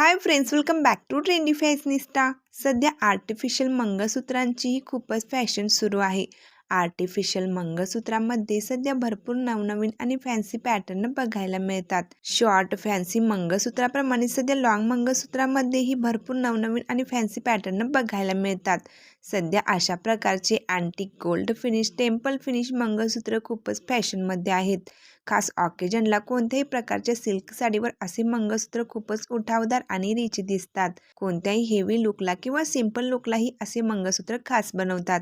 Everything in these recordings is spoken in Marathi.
Hi friends welcome back to trendy fashionista. सध्या आर्टिफिशियल मंगळसूत्रांचीही खूपच फॅशन सुरू आहे. आर्टिफिशियल मंगळसूत्रामध्ये सध्या भरपूर नवनवीन आणि फॅन्सी पॅटर्न बघायला मिळतात. शॉर्ट फॅन्सी मंगळसूत्राप्रमाणे सध्या लॉंग मंगळसूत्रामध्येही भरपूर नवनवीन आणि फॅन्सी पॅटर्न बघायला मिळतात. सध्या अशा प्रकारचे antique gold finish temple finish mangalsutra खूपच फॅशनमध्ये आहेत. खास ऑकेजनला कोणत्याही प्रकारच्या सिल्क साडीवर असे मंगळसूत्र खूपच उठावदार आणि रिच दिसतात. कोणत्याही हेवी लुकला किंवा सिंपल लुकलाही असे मंगळसूत्र खास बनवतात.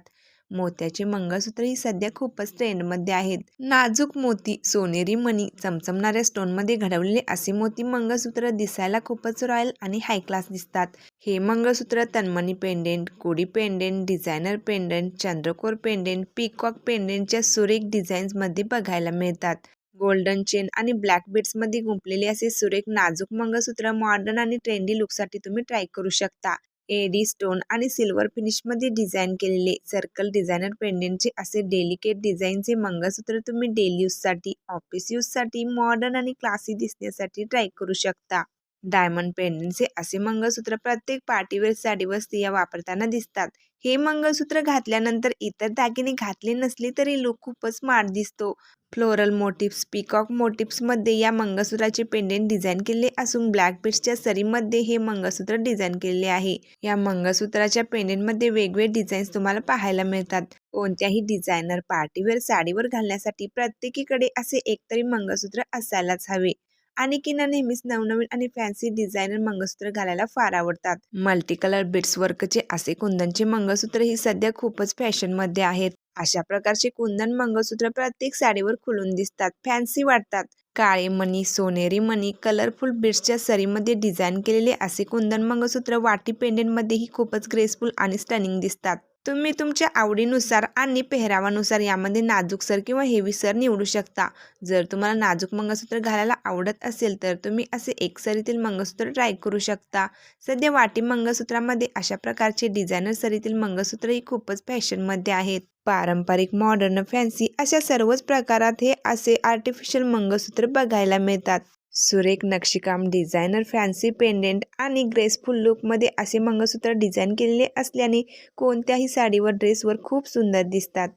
मोत्याचे मंगळसूत्र ही सध्या खूपच ट्रेंडमध्ये आहेत. नाजूक मोती सोनेरी मणी चमचमणाऱ्या स्टोनमध्ये घडवलेले असे मोती मंगळसूत्र दिसायला खूपच रॉयल आणि हाय क्लास दिसतात. हे मंगळसूत्र तन्मणी पेंडेंट कोडी पेंडेंट डिझायनर पेंडेंट चंद्रकोर पेंडेंट पीकॉक पेंडेंटच्या सुरेख डिझाईन्समध्ये बघायला मिळतात. गोल्डन चेन आणि ब्लॅक बीड्समध्ये गुंपलेले असे सुरेख नाजूक मंगळसूत्र मॉडर्न आणि ट्रेंडी लुकसाठी तुम्ही ट्राय करू शकता. एडी स्टोन आणि सिल्वर फिनिशमध्ये डिझाईन केलेले सर्कल डिझायनर पेंडेंटचे असे डेलिकेट डिझाईनचे मंगळसूत्र तुम्ही डेली यूजसाठी ऑफिस यूजसाठी मॉडर्न आणि क्लासी दिसण्यासाठी ट्राय करू शकता. डायमंड पेंडेंटचे असे मंगळसूत्र प्रत्येक पार्टीवेअर साडीवर स्त्रिया वापरताना दिसतात. हे मंगळसूत्र घातल्यानंतर इतर दागिने घातले नसले तरी लुक खूपच स्मार्ट दिसतो. फ्लोरल मोटिव्स पिकॉक मोटिव्समध्ये या मंगळसूत्राचे पेंडेंट डिझाईन केले असून ब्लॅक बीड्सच्या सरीमध्ये हे मंगळसूत्र डिझाईन केलेले आहे. या मंगळसूत्राच्या पेंडेंटमध्ये वेगवेगळे डिझाईन्स तुम्हाला पाहायला मिळतात. कोणत्याही डिझायनर पार्टीवेअर साडीवर घालण्यासाठी प्रत्येकीकडे असे एकतरी मंगळसूत्र असायलाच हवे. आणि किना नेहमीच नवनवीन आणि फॅन्सी डिझायनर मंगळसूत्र घालायला फार आवडतात. मल्टी कलर बिट्स वर्कचे असे कुंदनचे मंगळसूत्र ही सध्या खूपच फॅशनमध्ये आहेत. अशा प्रकारचे कुंदन मंगळसूत्र प्रत्येक साडीवर खुलून दिसतात फॅन्सी वाटतात. काळे मणी सोनेरी मणी कलरफुल बिट्सच्या सरीमध्ये डिझाईन केलेले असे कुंदन मंगळसूत्र वाटी पेंडेंटमध्येही खूपच ग्रेसफुल आणि स्टनिंग दिसतात. तुम्ही तुमच्या आवडीनुसार आणि पेहरावानुसार यामध्ये नाजूक सर किंवा हेवी सर निवडू शकता. जर तुम्हाला नाजूक मंगळसूत्र घालायला आवडत असेल तर तुम्ही असे एक सरीतील मंगळसूत्र ट्राय करू शकता. सध्या वाटी मंगळसूत्रामध्ये अशा प्रकारचे डिझायनर सरीतील मंगळसूत्रही खूपच फॅशनमध्ये आहेत. पारंपरिक मॉडर्न फॅन्सी अशा सर्वच प्रकारात हे असे आर्टिफिशियल मंगळसूत्र बघायला मिळतात. सुरेख नक्षीकाम डिझायनर फॅन्सी पेंडेंट आणि ग्रेसफुल लुकमध्ये असे मंगळसूत्र डिझाईन केलेले असल्याने कोणत्याही साडीवर ड्रेसवर खूप सुंदर दिसतात.